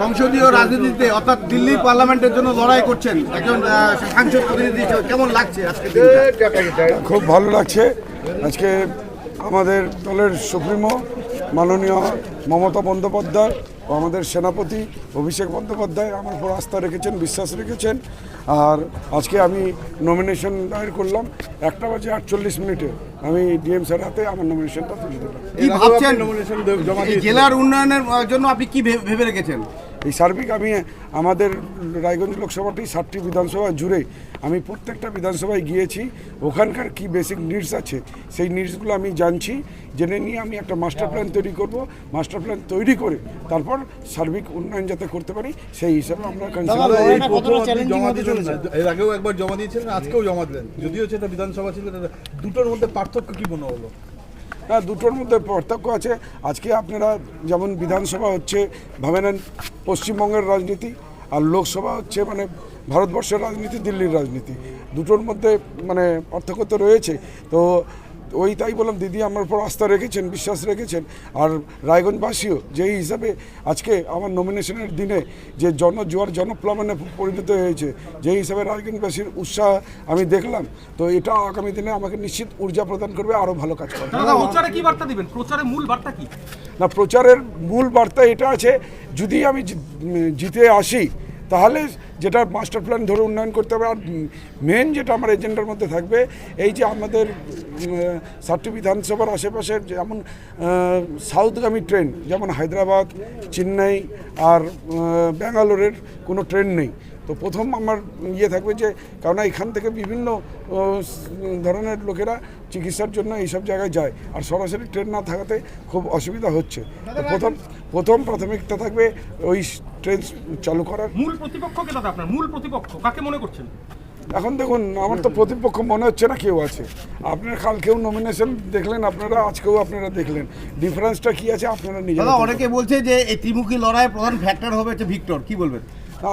সংসদীয় রাজনীতিতে অর্থাৎ দিল্লি পার্লামেন্টের জন্য লড়াই করছেন একজন সাংসদ প্রতিনিধি কেমন লাগছে আজকে খুব ভালো লাগছে। আজকে আমাদের দলের সুপ্রিমো মাননীয় মমতা বন্দ্যোপাধ্যায় ও আমাদের সেনাপতি অভিষেক বন্দ্যোপাধ্যায় আমার উপর আস্থা রেখেছেন বিশ্বাস রেখেছেন। আর আজকে আমি নমিনেশন দায়ের করলাম একটা বাজে আটচল্লিশ মিনিটে। আমি ডিএম স্যার হাতে আমার নমিনেশনটা তুলে দিলাম। জেলার উন্নয়নের জন্য আপনি কি ভেবে রেখেছেন? এই সার্বিক আমি আমাদের রায়গঞ্জ লোকসভাটি ষাটটি বিধানসভা জুড়ে আমি প্রত্যেকটা বিধানসভায় গিয়েছি। ওখানকার কি বেসিক নিডস আছে সেই নিডসগুলো আমি জানছি। জেনে নিয়ে আমি একটা মাস্টার প্ল্যান তৈরি করব। মাস্টার প্ল্যান তৈরি করে তারপর সার্বিক উন্নয়ন যাতে করতে পারি সেই হিসাবে আমরা এর আগেও একবার জমা দিয়েছিলেন আজকেও জমা দিলেন। যদিও সেটা বিধানসভা ছিল দুটোর মধ্যে পার্থক্য কি মনে হলো? হ্যাঁ দুটোর মধ্যে পার্থক্য আছে। আজকে আপনারা যেমন বিধানসভা হচ্ছে ভাবে নেন পশ্চিমবঙ্গের রাজনীতি, আর লোকসভা হচ্ছে মানে ভারতবর্ষের রাজনীতি, দিল্লির রাজনীতি। দুটোর মধ্যে মানে পার্থক্য তো রয়েছে। তো ওই তাই বললাম দিদি আমার উপর আস্থা রেখেছেন বিশ্বাস রেখেছেন। আর রায়গঞ্জবাসীও যেই হিসাবে আজকে আমার নমিনেশনের দিনে যে জনজোয়ার জনপ্লাবনে পরিণত হয়েছে যেই হিসাবে রায়গঞ্জবাসীর উৎসাহ আমি দেখলাম তো এটা আগামী দিনে আমাকে নিশ্চিত ঊর্জা প্রদান করবে আরও ভালো কাজ করবে। কি বার্তা দিবেন? প্রচারে মূল বার্তা কি? না প্রচারের মূল বার্তা এটা আছে যদি আমি জিতে আসি তাহলে যেটা মাস্টার প্ল্যান ধরে উন্নয়ন করতে হবে। আর মেন যেটা আমার এজেন্ডার মধ্যে থাকবে, এই যে আমাদের সাতটি বিধানসভার আশেপাশের যেমন সাউথগামী ট্রেন যেমন হায়দ্রাবাদ, চেন্নাই আর ব্যাঙ্গালোরের কোনো ট্রেন নেই। তো প্রথম আমার ইয়ে থাকবে যে, কারণ এখান থেকে বিভিন্ন ধরনের লোকেরা চিকিৎসার জন্য এইসব জায়গায় যায়। আর সরাসরি ট্রেন না থাকাতে খুব অসুবিধা হচ্ছে। প্রথম প্রথম প্রাথমিকতা থাকবে ওই ট্রেন চালু করার। মূল প্রতিপক্ষকে দাদা আপনার? মূল প্রতিপক্ষ কাকে মনে করছেন? এখন দেখুন আমার তো প্রতিপক্ষ মনে হচ্ছে না কেউ আছে। আপনারা কালকেও নমিনেশন দেখলেন আপনারা আজকেও আপনারা দেখলেন। ডিফারেন্সটা কি আছে আপনারা নিজেরা দাদা দেখুন। অনেকে বলছে যে এই ত্রিমুখী লড়াইয়ের প্রধান ফ্যাক্টর হবে হচ্ছে ভিক্টর কি বলবেন?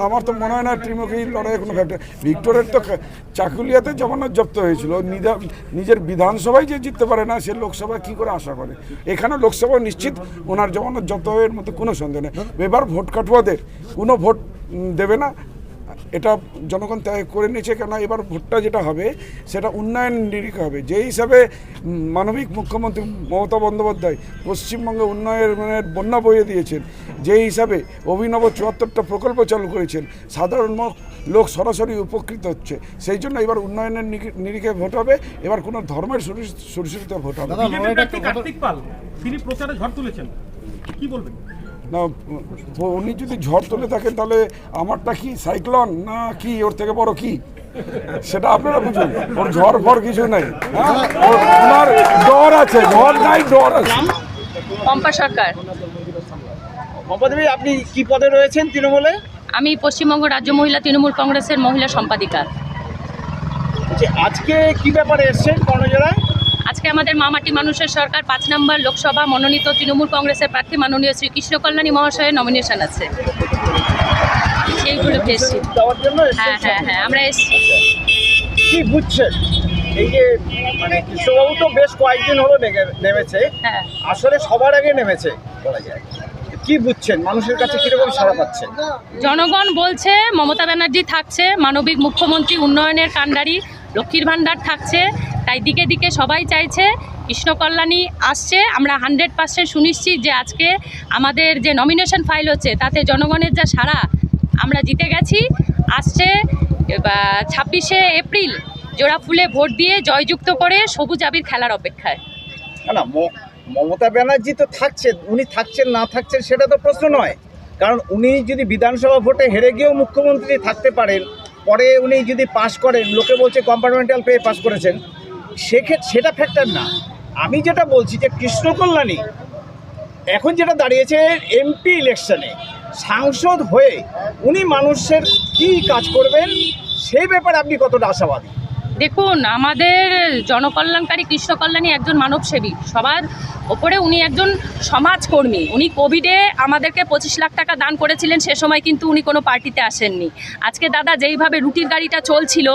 আমার তো মনে হয় না ত্রিমুখী লড়াইয়ের কোনো ফ্যাক্টর ভিক্টোরের তো চাকুলিয়াতে জগন্নাথ জব্দ হয়েছিল। নিজের বিধানসভায় যে জিততে পারে না, সে লোকসভা কি করে আশা করে? এখানে লোকসভা নিশ্চিত ওনার জমানত জব্দ হওয়ার মধ্যে কোনো সন্দেহ নেই। এবার ভোট কাটুয়াদের কোনো ভোট দেবে না এটা জনগণ ত্যাগ করে নিয়েছে কেন? এবার ভোটটা যেটা হবে সেটা উন্নয়ন নিরিখে হবে। যে হিসাবে মানবিক মুখ্যমন্ত্রী মমতা বন্দ্যোপাধ্যায় পশ্চিমবঙ্গে উন্নয়নের বন্যা বইয়ে দিয়েছেন যে হিসাবে অভিনব চুয়াত্তরটা প্রকল্প চালু করেছেন সাধারণ লোক সরাসরি উপকৃত হচ্ছে। সেই জন্য এবার উন্নয়নের নিরি- নিরিখে ভোট হবে। এবার কোনো ধর্মের সুরি- ভোট হবে না। কার্তিক পাল তিনি প্রচারে ঝড় তুলেছেন। কি বলবেন? না উনি যদি ঝড় তুলে থাকেন তাহলে আমারটা কি সাইক্লোন না কি? ওর থেকে বড় কি? সেটা আপনারা বুঝুন। ওর ঝড় ফর কিছু নাই হ্যাঁ? ওর- ওনার ডর আছে ঝড় নাই ডর আছে। পম্পা সরকার। আপনি কি পদে রয়েছেন তৃণমূলে? আমি পশ্চিমবঙ্গ রাজ্য মহিলা তৃণমূল কংগ্রেসের মহিলা সম্পাদিকা। যে আজকে কি ব্যাপারে এসছেন কর্ণজোড়ায় আজকে আমাদের মামাটি মানুষের সরকার পাঁচ নম্বর লোকসভা মনোনীত তৃণমূল কংগ্রেসের প্রার্থী মাননীয় শ্রী কৃষ্ণ কল্যাণী মহাশয়ের নমিনেশন আছে। সেইগুলো এসছি দেওয়ার জন্য হ্যাঁ হ্যাঁ হ্যাঁ আমরা এসছি। কি বুঝছেন? এই যে মানে কৃষ্ণবাবু তো বেশ কয়েকদিন হলো নেমেছে। হ্যাঁ। আসলে সবার আগে নেমেছে বলা যায়। কি বুঝছেন? মানুষের কাছে কীরকম সাড়া পাচ্ছে? জনগণ বলছে মমতা ব্যানার্জি থাকছে মানবিক মুখ্যমন্ত্রী উন্নয়নের কাণ্ডারি লক্ষ্মীর ভাণ্ডার থাকছে তাই দিকে দিকে সবাই চাইছে কৃষ্ণ কল্যাণী আসছে। আমরা হান্ড্রেড পার্সেন্ট সুনিশ্চিত যে আজকে আমাদের যে নমিনেশন ফাইল হচ্ছে, তাতে জনগণের যা সারা আমরা জিতে গেছি। আসছে ছাব্বিশে এপ্রিল, জোড়া ফুলে ভোট দিয়ে জয়যুক্ত করে সবুজ আবির খেলার অপেক্ষায়। না মমতা ব্যানার্জি তো থাকছেন উনি থাকছেন, না থাকছেন সেটা তো প্রশ্ন নয়। কারণ উনি যদি বিধানসভা ভোটে হেরে গিয়েও মুখ্যমন্ত্রী থাকতে পারেন, পরে উনি যদি পাশ করেন, লোকে বলছে কম্পার্টমেন্টাল পেয়ে পাশ করেছেন সেক্ষেত্রে সেটা ফ্যাক্টর না। আমি যেটা বলছি যে কৃষ্ণ কল্যাণী এখন যেটা দাঁড়িয়েছে এমপি ইলেকশনে সাংসদ হয়ে উনি মানুষের কি কাজ করবেন, সেই ব্যাপারে আপনি কতটা আশাবাদী? দেখুন, আমাদের জনকল্যাণকারী কৃষ্ণ কল্যাণী একজন মানবসেবী। সবার ওপরে উনি একজন সমাজকর্মী। উনি কোভিডে আমাদেরকে পঁচিশ লাখ টাকা দান করেছিলেন, সে সময় কিন্তু উনি কোনো পার্টিতে আসেননি। আজকে দাদা যেইভাবে রুটির গাড়িটা চলছিল,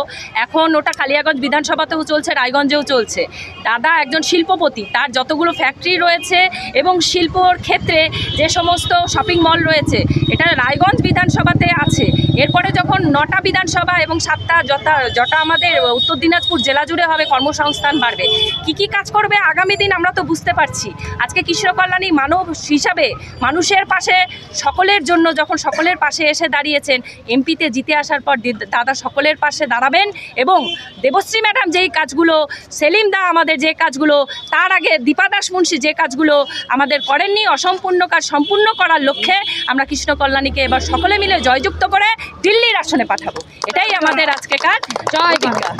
এখন ওটা কালিয়াগঞ্জ বিধানসভাতেও চলছে, রায়গঞ্জেও চলছে। দাদা একজন শিল্পপতি, তার যতগুলো ফ্যাক্টরি রয়েছে এবং শিল্পর ক্ষেত্রে যে সমস্ত শপিং মল রয়েছে এটা রায়গঞ্জ বিধানসভাতে আছে। এরপরে যখন নটা বিধানসভা এবং সাতটা যটা যটা আমাদের উত্তর দিনাজপুর জেলা জুড়ে হবে, কর্মসংস্থান বাড়বে। কি কি কাজ করবে আগামী দিন আমরা তো বুঝতে পারছি। আজকে কৃষ্ণ কল্যাণী মানব হিসাবে মানুষের পাশে, সকলের জন্য যখন সকলের পাশে এসে দাঁড়িয়েছেন, এমপিতে জিতে আসার পর দাদা সকলের পাশে দাঁড়াবেন এবং দেবশ্রী ম্যাডাম যেই কাজগুলো, সেলিম দা আমাদের যে কাজগুলো, তার আগে দীপা দাস মুন্সি যে কাজগুলো আমাদের করেননি, অসম্পূর্ণ কাজ সম্পূর্ণ করার লক্ষ্যে আমরা কৃষ্ণ কল্যাণীকে এবার সকলে মিলে জয়যুক্ত করে দিল্লির আসনে পাঠাবো। এটাই আমাদের আজকে কাজ জয় বাংলা।